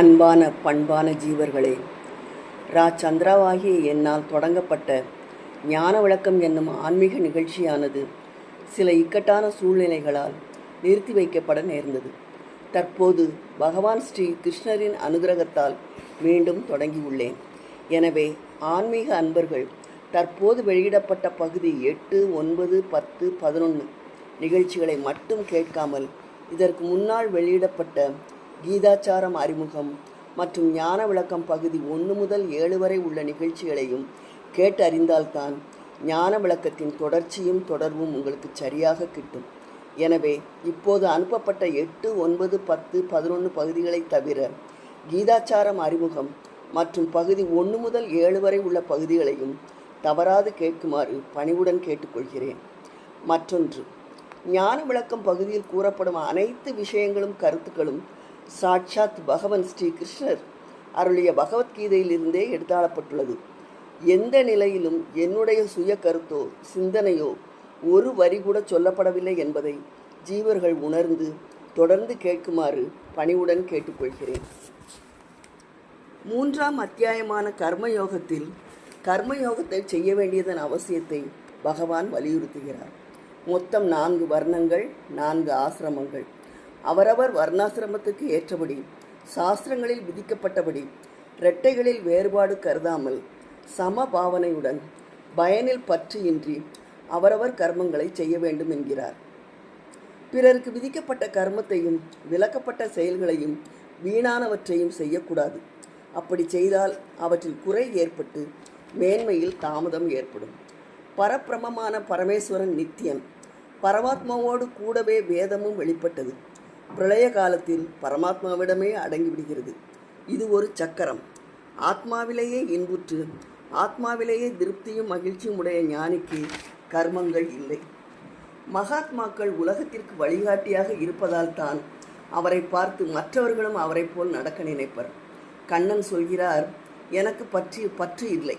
அன்பான பண்பான ஜீவர்களே ரா. சந்திராவாகிய என்னால் தொடங்கப்பட்ட ஞான விளக்கம் என்னும் ஆன்மீக நிகழ்ச்சியானது சில இக்கட்டான சூழ்நிலைகளால் நிறுத்தி வைக்கப்பட நேர்ந்தது. தற்போது பகவான் ஸ்ரீ கிருஷ்ணரின் அனுகிரகத்தால் மீண்டும் தொடங்கியுள்ளேன் எனவே ஆன்மீக அன்பர்கள் தற்போது வெளியிடப்பட்ட பகுதி எட்டு ஒன்பது பத்து பதினொன்று நிகழ்ச்சிகளை மட்டும் கேட்காமல் இதற்கு முன்னால் வெளியிடப்பட்ட கீதாச்சாரம் அறிமுகம் மற்றும் ஞான விளக்கம் பகுதி ஒன்று முதல் ஏழு வரை உள்ள நிகழ்ச்சிகளையும் கேட்டு அறிந்தால்தான் ஞான விளக்கத்தின் தொடர்ச்சியும் தொடர்பும் உங்களுக்கு சரியாக கிட்டும். எனவே இப்போது அனுப்பப்பட்ட எட்டு ஒன்பது பத்து பதினொன்று பகுதிகளை தவிர கீதாச்சாரம் அறிமுகம் மற்றும் பகுதி ஒன்று முதல் ஏழு வரை உள்ள பகுதிகளையும் தவறாது கேட்குமாறு பணிவுடன் கேட்டுக்கொள்கிறேன். மற்றொன்று ஞான விளக்கம் பகுதியில் கூறப்படும் அனைத்து விஷயங்களும் கருத்துக்களும் சாட்சாத் பகவன் ஸ்ரீகிருஷ்ணர் அருளிய பகவத்கீதையிலிருந்தே எடுத்தாளப்பட்டுள்ளது. எந்த நிலையிலும் என்னுடைய சுய கருத்தோ சிந்தனையோ ஒரு வரி கூட சொல்லப்படவில்லை என்பதை ஜீவர்கள் உணர்ந்து தொடர்ந்து கேட்குமாறு பணிவுடன் கேட்டுக்கொள்கிறேன். மூன்றாம் அத்தியாயமான கர்மயோகத்தில் கர்மயோகத்தை செய்ய வேண்டியதன் அவசியத்தை பகவான் வலியுறுத்துகிறார். மொத்தம் நான்கு வர்ணங்கள் நான்கு ஆசிரமங்கள். அவரவர் வர்ணாசிரமத்துக்கு ஏற்றபடி சாஸ்திரங்களில் விதிக்கப்பட்டபடி இரட்டைகளில் வேறுபாடு கருதாமல் சம பாவனையுடன் பயனில் பற்றியின்றி அவரவர் கர்மங்களை செய்ய வேண்டும் என்கிறார். பிறருக்கு விதிக்கப்பட்ட கர்மத்தையும் விலக்கப்பட்ட செயல்களையும் வீணானவற்றையும் செய்யக்கூடாது. அப்படி செய்தால் அவற்றில் குறை ஏற்பட்டு மேன்மையில் தாமதம் ஏற்படும். பரப்பிரமமான பரமேஸ்வரன் நித்தியன் பரமாத்மாவோடு கூடவே வேதமும் வெளிப்பட்டது. பிரளய காலத்தில் பரமாத்மாவிடமே அடங்கிவிடுகிறது. இது ஒரு சக்கரம். ஆத்மாவிலேயே இன்புற்று ஆத்மாவிலேயே திருப்தியும் மகிழ்ச்சியும் உடைய ஞானிக்கு கர்மங்கள் இல்லை. மகாத்மாக்கள் உலகத்திற்கு வழிகாட்டியாக இருப்பதால் தான் அவரை பார்த்து மற்றவர்களும் அவரை போல் நடக்க நினைப்பர். கண்ணன் சொல்கிறார் எனக்கு பற்றி பற்று இல்லை.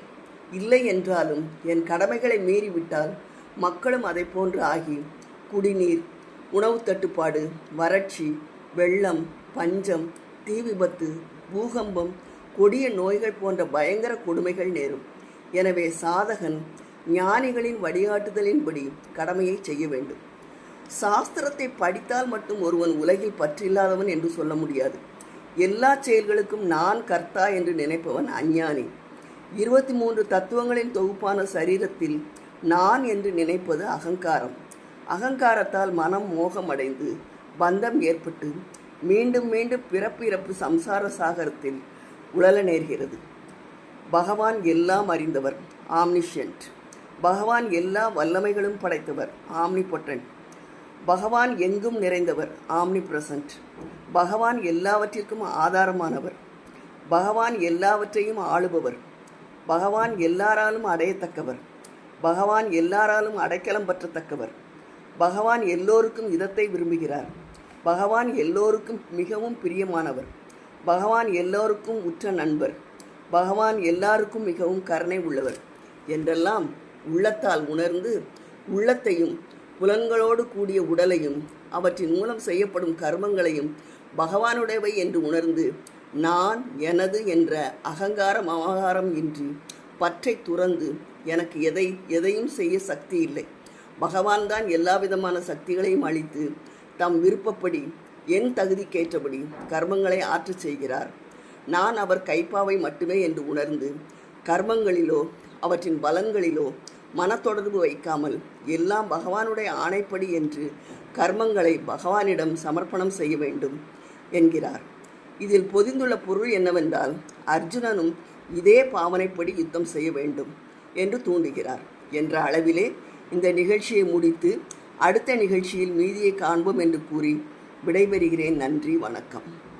இல்லை என்றாலும் என் கடமைகளை மீறிவிட்டால் மக்களும் அதை போன்று ஆகி குடிநீர் உணவு தட்டுப்பாடு வறட்சி வெள்ளம் பஞ்சம் தீ விபத்து பூகம்பம் கொடிய நோய்கள் போன்ற பயங்கர கொடுமைகள் நேரும். எனவே சாதகன் ஞானிகளின் வழிகாட்டுதலின்படி கடமையை செய்ய வேண்டும். சாஸ்திரத்தை படித்தால் மட்டும் ஒருவன் உலகில் பற்றில்லாதவன் என்று சொல்ல முடியாது. எல்லா செயல்களுக்கும் நான் கர்த்தா என்று நினைப்பவன் அஞ்ஞானி. இருபத்தி மூன்று தத்துவங்களின் தொகுப்பான சரீரத்தில் நான் என்று நினைப்பது அகங்காரம். அகங்காரத்தால் மனம் மோகமடைந்து பந்தம் ஏற்பட்டு மீண்டும் மீண்டும் பிறப்பு இறப்பு சம்சார சாகரத்தில் உழல நேர்கிறது பகவான் எல்லாம் அறிந்தவர் ஆம்னிஷியன்ட் பகவான் எல்லா வல்லமைகளும் படைத்தவர் ஆம்னி பொட்டன்ட் பகவான் எங்கும் நிறைந்தவர் ஆம்னி பிரசன்ட் பகவான் எல்லாவற்றிற்கும் ஆதாரமானவர். பகவான் எல்லாவற்றையும் ஆளுபவர். பகவான் எல்லாராலும் அடையத்தக்கவர். பகவான் எல்லாராலும் அடைக்கலம் பற்றத்தக்கவர். பகவான் எல்லோருக்கும் இதத்தை விரும்புகிறார். பகவான் எல்லோருக்கும் மிகவும் பிரியமானவர். பகவான் எல்லோருக்கும் உற்ற நண்பர். பகவான் எல்லாருக்கும் மிகவும் கருணை உள்ளவர். என்றெல்லாம் உள்ளத்தால் உணர்ந்து உள்ளத்தையும் புலன்களோடு கூடிய உடலையும் அவற்றின் மூலம் செய்யப்படும் கர்மங்களையும் பகவானுடையவை என்று உணர்ந்து நான் எனது என்ற அகங்காரம் அமகாரம் இன்றி பற்றை துறந்து எனக்கு எதை எதையும் செய்ய சக்தி இல்லை. பகவான் தான் எல்லா விதமான சக்திகளையும் அளித்து தம் விருப்பப்படி என் தகுதிக்கேற்றபடி கர்மங்களை ஆற்றச் செய்கிறார். நான் அவர் கைப்பாவை மட்டுமே என்று உணர்ந்து கர்மங்களிலோ அவற்றின் பலன்களிலோ மனத்தொடர்பு வைக்காமல் எல்லாம் பகவானுடைய ஆணைப்படி என்று கர்மங்களை பகவானிடம் சமர்ப்பணம் செய்ய வேண்டும் என்கிறார். இதில் பொதிந்துள்ள பொருள் என்னவென்றால் அர்ஜுனனும் இதே பாவனைப்படி யுத்தம் செய்ய வேண்டும் என்று தூண்டுகிறார். என்ற அளவிலே இந்த நிகழ்ச்சியை முடித்து அடுத்த நிகழ்ச்சியில் மீதியை காண்போம் என்று கூறி விடைபெறுகிறேன். நன்றி வணக்கம்.